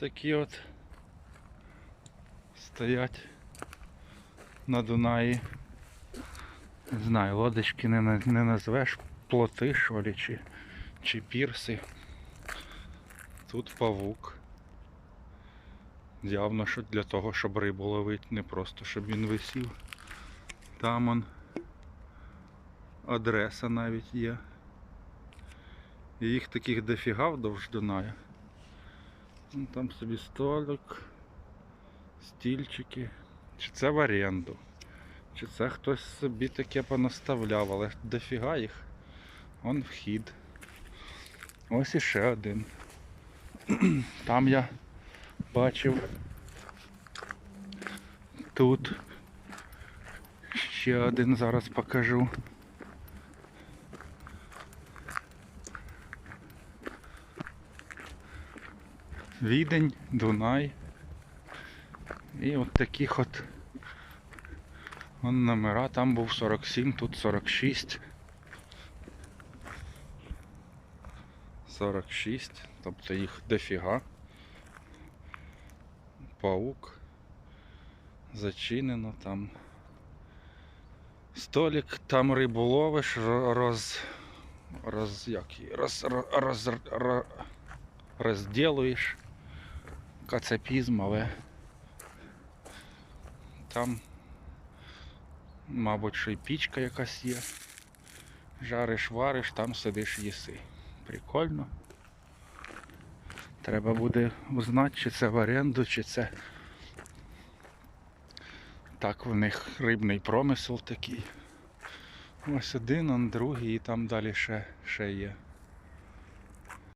такі от стоять на Дунаї. Не знаю, лодочки не, не назвеш плоти, що ли, чи, чи пірси. Тут павук. Явно, що для того, щоб рибу ловити, не просто щоб він висів. Там он адреса навіть є. І їх таких дофіга вдовж Дунаю. Ну, Там собі столик, стільчики. Чи це в оренду? Чи це хтось собі таке понаставляв, але дофіга їх. Вон вхід. Ось іще один. Там я бачив. Тут ще один зараз покажу. Відень, Дунай. І от таких от вон номера, там був 47, тут 46. 46, тобто їх дофіга. Паук. Зачинено там. Столик, там рибу ловиш, ро- роз. роз. як її, роз. роз, роз, роз розділуєш. Кацапізм, але там, мабуть, що й пічка якась є. Жариш, вариш, там сидиш їси. Прикольно. Треба буде узнати, чи це в оренду, чи це так в них рибний промисел такий. Ось один, он другий і там далі ще, ще є.